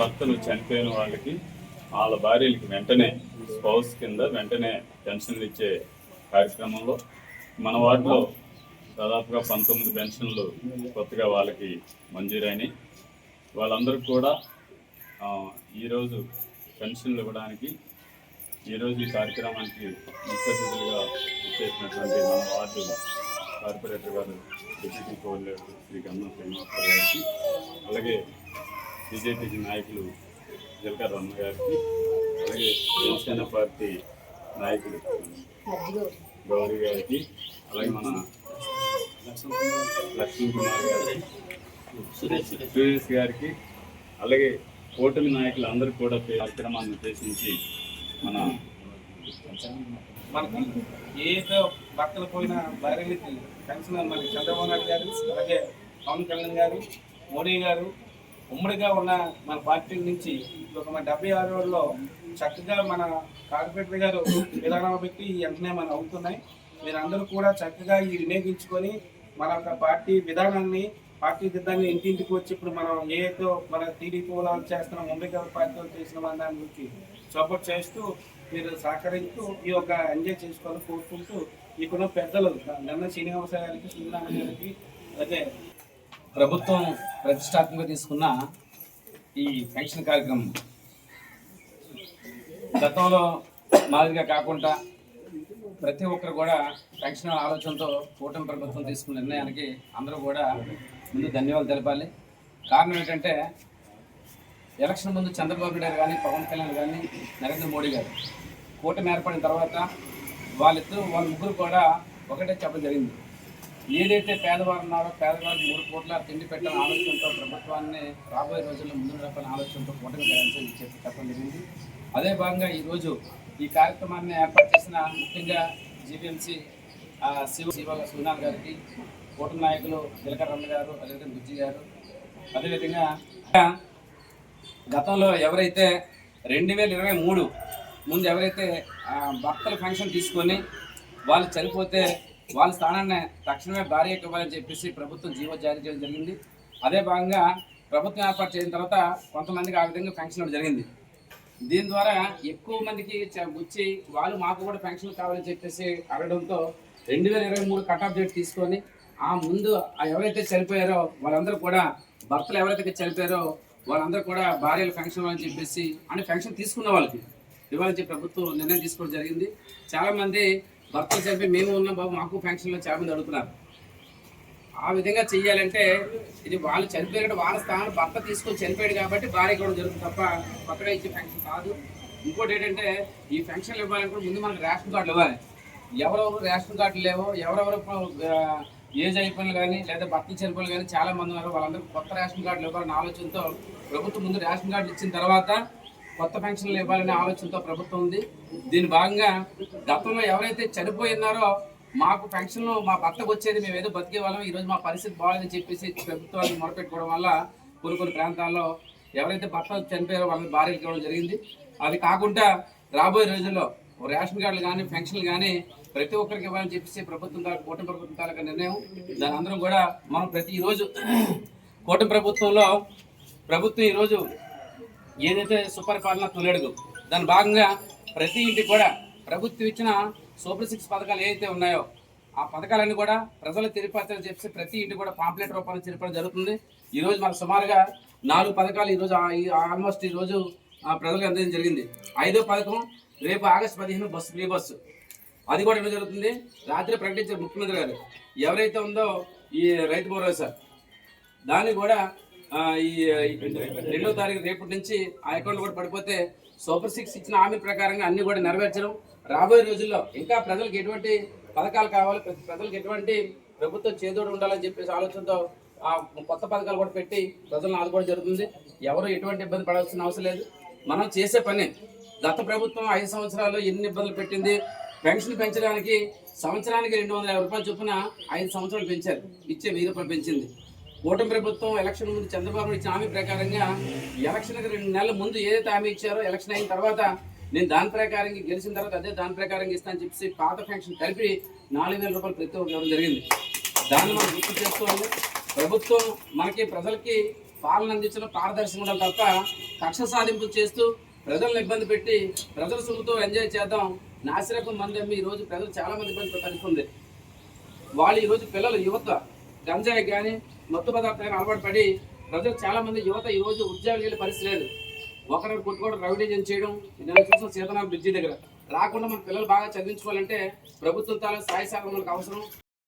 భర్తలు చనిపోయిన వాళ్ళకి వాళ్ళ భార్యలకి వెంటనే స్పౌస్ కింద వెంటనే పెన్షన్లు ఇచ్చే కార్యక్రమంలో మన వార్డులో దాదాపుగా పంతొమ్మిది పెన్షన్లు కొత్తగా వాళ్ళకి మంజూరైనాయి. వాళ్ళందరికీ కూడా ఈరోజు పెన్షన్లు ఇవ్వడానికి ఈరోజు ఈ కార్యక్రమానికి ముఖ్య అతిథులుగా ఇచ్చేసినటువంటి మన వార్డు కార్పొరేటర్ గారు డిప్యూటీ కోఆర్డినేటర్ శ్రీ గన్నా శ్రీనివాసరావు గారికి అలాగే బీజేపీ నాయకులు జిల్కర్ రమ్మ గారికి అలాగే జనసేన పార్టీ నాయకులు గౌరీ గారికి అలాగే మన లక్ష్మీ కుమార్ గారికి సురేష్ గారికి అలాగే కూటమి నాయకులు అందరూ కూడా కార్యక్రమాన్ని ఉద్దేశించి మన మనకి ఏదో భక్తులు పోయిన భార్యలకి పెన్షన్ మనకి చంద్రబాబు నాయుడు గారు అలాగే పవన్ కళ్యాణ్ గారు మోడీ గారు ఉమ్మడిగా ఉన్న మన పార్టీ నుంచి ఒక మన డెబ్బై ఆరు రోజుల్లో చక్కగా మన కార్పొరేటర్ గారు విధానం పెట్టి వెంటనే మనం అవుతున్నాయి. మీరందరూ కూడా చక్కగా ఈ వినియోగించుకొని మన యొక్క పార్టీ విధానాన్ని పార్టీ సిద్ధాన్ని ఇంటింటికి వచ్చి ఇప్పుడు మనం ఏదో మన టీడీపీ వాళ్ళు చేస్తున్నాం ముంబై పార్టీ చేసిన మన దాని గురించి సపోర్ట్ చేస్తూ మీరు సహకరిస్తూ ఈ యొక్క ఎంజాయ్ చేసుకోవాలని కోరుకుంటూ ఇక్కడ పెద్దలు నిన్న శ్రీనివాస గారికి శ్రీరామ గారికి అదే ప్రభుత్వం ప్రతిష్టాత్మకంగా తీసుకున్న ఈ పెన్షన్ కార్యక్రమం. గతంలో మాదిరిగా కాకుండా ప్రతి ఒక్కరు కూడా పెన్షన్ ఆలోచనతో కూటమి ప్రభుత్వం తీసుకున్న నిర్ణయానికి అందరూ కూడా ముందు ధన్యవాదాలు తెలపాలి. కారణం ఏంటంటే ఎలక్షన్ ముందు చంద్రబాబు నాయుడు కానీ పవన్ కళ్యాణ్ కానీ నరేంద్ర మోడీ గారు కూటమి ఏర్పడిన తర్వాత వాళ్ళిద్దరూ వాళ్ళ ముగ్గురు కూడా ఒకటే చెప్పడం జరిగింది. ఏదైతే పేదవారు ఉన్నారో పేదవారికి మూడు కోట్ల తిండి పెట్టాలని ఆలోచనతో ప్రభుత్వాన్ని రాబోయే రోజుల్లో ముందు నడపాలని ఆలోచనతో కూటమి చేయాలని చెప్పి చెప్పడం జరిగింది. అదే భాగంగా ఈరోజు ఈ కార్యక్రమాన్ని ఏర్పాటు చేసిన ముఖ్యంగా జీవీఎంసీ శివ శివాల సునాల్ గారికి కూటమి నాయకులు దిలకరమ్మ రమ్మ గారు అదేవిధంగా బుజ్జి గారు. అదేవిధంగా గతంలో ఎవరైతే రెండు వేల ఇరవై మూడు ముందు ఎవరైతే ఆ, ఫంక్షన్ తీసుకొని వాళ్ళు చనిపోతే వాళ్ళ స్థానాన్ని తక్షణమే భార్య ఇవ్వాలని చెప్పేసి ప్రభుత్వం జీవో జారీ చేయడం జరిగింది. అదే భాగంగా ప్రభుత్వం ఏర్పాటు చేసిన తర్వాత కొంతమందికి ఆ విధంగా పెన్షన్ ఇవ్వడం జరిగింది. దీని ద్వారా ఎక్కువ మందికి చ- వచ్చి వాళ్ళు మాకు కూడా పెన్షన్ కావాలని చెప్పేసి అడగడంతో రెండు వేల ఇరవై మూడు కట్ ఆఫ్ డేట్ తీసుకొని ఆ ముందు ఎవరైతే చనిపోయారో వాళ్ళందరూ కూడా భర్తలు ఎవరైతే చనిపోయారో వాళ్ళందరూ కూడా భార్యలు పెన్షన్ అని చెప్పేసి అంటే పెన్షన్ తీసుకున్న వాళ్ళకి ఇవ్వాలని చెప్పి ప్రభుత్వం నిర్ణయం తీసుకోవడం జరిగింది. చాలామంది భర్తలు చెప్పి మేము ఉన్నాం బాబు మాకు ఫ్యాంక్షన్లో చాలా మంది అడుగుతున్నారు. ఆ విధంగా చెయ్యాలంటే ఇది వాళ్ళు చనిపోయినట్టు వాళ్ళ స్థానంలో భర్త తీసుకొని చనిపోయాడు కాబట్టి భార్య కూడా జరుగుతుంది తప్ప కొత్తగా ఇచ్చే ఫ్యాంక్షన్ కాదు. ఇంకోటి ఏంటంటే ఈ ఫ్యాంక్షన్లు ఇవ్వాలనుకుంటే ముందు మనకు రేషన్ కార్డులు ఇవ్వాలి. ఎవరెవరు రేషన్ కార్డులు లేవో ఎవరెవరు ఏజ్ అయిపోయిన కానీ లేదా భర్తలు చనిపోయిన కానీ చాలా మంది ఉన్నారు. వాళ్ళందరూ కొత్త రేషన్ కార్డులు ఇవ్వాలన్న ఆలోచనతో ప్రభుత్వం ముందు రేషన్ కార్డులు ఇచ్చిన తర్వాత కొత్త పెన్షన్లు ఇవ్వాలనే ఆలోచనతో ప్రభుత్వం ఉంది. దీని భాగంగా గతంలో ఎవరైతే చనిపోయి ఉన్నారో మాకు పెన్షన్లు మా భర్తకు వచ్చేది మేము ఏదో బతికే వాళ్ళం ఈరోజు మా పరిస్థితి బాగాలేదని చెప్పేసి ప్రభుత్వాన్ని మొరపెట్టుకోవడం వల్ల కొన్ని కొన్ని ప్రాంతాల్లో ఎవరైతే భర్త చనిపోయారో వాళ్ళని భార్యలు ఇవ్వడం జరిగింది. అది కాకుండా రాబోయే రోజుల్లో రేషన్ కార్డులు కానీ పెన్షన్లు కానీ ప్రతి ఒక్కరికి ఇవ్వాలని చెప్పేసి ప్రభుత్వం తాలూకు కూటమి ప్రభుత్వం తాలూకా నిర్ణయం. దాని అందరం కూడా మనం ప్రతి ఈ రోజు కూటమి ప్రభుత్వంలో ప్రభుత్వం ఈరోజు ఏదైతే సుపరిపాలన తొలడుగు దాని భాగంగా ప్రతి ఇంటికి కూడా ప్రభుత్వం ఇచ్చిన సూపర్ సిక్స్ పథకాలు ఏవైతే ఉన్నాయో ఆ పథకాలన్నీ కూడా ప్రజలు తెలిపారని చెప్పి ప్రతి ఇంటి కూడా పాంప్లెట్ రూపంలో తెలిపడం జరుగుతుంది. ఈరోజు మనకు సుమారుగా నాలుగు పథకాలు ఈరోజు ఆల్మోస్ట్ ఈ రోజు ఆ, ప్రజలకు అందించడం జరిగింది. ఐదో పథకం రేపు ఆగస్టు పదిహేను బస్సు ఫ్రీ బస్సు అది కూడా ఇవ్వడం జరుగుతుంది. రాత్రి ప్రకటించారు ముఖ్యమంత్రి గారు ఎవరైతే ఉందో ఈ రైతు భరోసా దాన్ని కూడా ఈ రెండో తారీఖు రేపటి నుంచి ఆ అకౌంట్ కూడా పడిపోతే సూపర్ సిక్స్ ఇచ్చిన హామీ ప్రకారంగా అన్ని కూడా నెరవేర్చడం. రాబోయే రోజుల్లో ఇంకా ప్రజలకు ఎటువంటి పథకాలు కావాలి ప్రతి ప్రజలకు ఎటువంటి ప్రభుత్వం చేదోడు ఉండాలని చెప్పేసి ఆలోచనతో ఆ కొత్త పథకాలు కూడా పెట్టి ప్రజలను ఆదుకోవడం జరుగుతుంది. ఎవరు ఎటువంటి ఇబ్బంది పడాల్సిన అవసరం లేదు. మనం చేసే పని గత ప్రభుత్వం ఐదు సంవత్సరాలు ఎన్ని ఇబ్బందులు పెట్టింది? పెన్షన్ పెంచడానికి సంవత్సరానికి రెండు వందల యాభై రూపాయలు చొప్పున ఐదు సంవత్సరాలు పెంచారు. ఇచ్చే వెయ్యి రూపాయలు పెంచింది. కూటమి ప్రభుత్వం ఎలక్షన్ ముందు చంద్రబాబు నాయుడు ఇచ్చిన హామీ ప్రకారంగా ఎలక్షన్కి రెండు నెలల ముందు ఏదైతే హామీ ఇచ్చారో ఎలక్షన్ అయిన తర్వాత నేను దాని ప్రకారంగా గెలిచిన తర్వాత అదే దాని ప్రకారంగా ఇస్తానని చెప్పేసి పాత పెన్షన్ కలిపి నాలుగు వేల రూపాయలు ప్రతి ఒక్కరు ఇవ్వడం జరిగింది. దాన్ని మనం గుర్తు చేసుకోవాలి. ప్రభుత్వం మనకి ప్రజలకి పాలన అందించడం పారదర్శకం ఉండాలి తప్ప కక్ష సాధింపులు చేస్తూ ప్రజలను ఇబ్బంది పెట్టి ప్రజల సొమ్ముతో ఎంజాయ్ చేద్దాం. నాసిరకం మంది ఈరోజు ఈ రోజు ప్రజలు చాలామంది ఇబ్బంది పడుతుంది వాళ్ళు ఈరోజు పిల్లలు యువత గంజాయి కానీ మత్తు పదార్థాలు అలవాటు పడి ప్రజలు చాలా మంది యువత ఈరోజు ఉద్యోగాలు వెళ్ళే పరిస్థితి లేదు. ఒకరిని కొట్టుకోవడం రౌడీజం చేయడం నేను చూసిన సీతనాథ్ బ్రిడ్జి దగ్గర. రాకుండా మన పిల్లలు బాగా చదివించుకోవాలంటే ప్రభుత్వం తాలూ స్థాయి శాఖ మనకు అవసరం.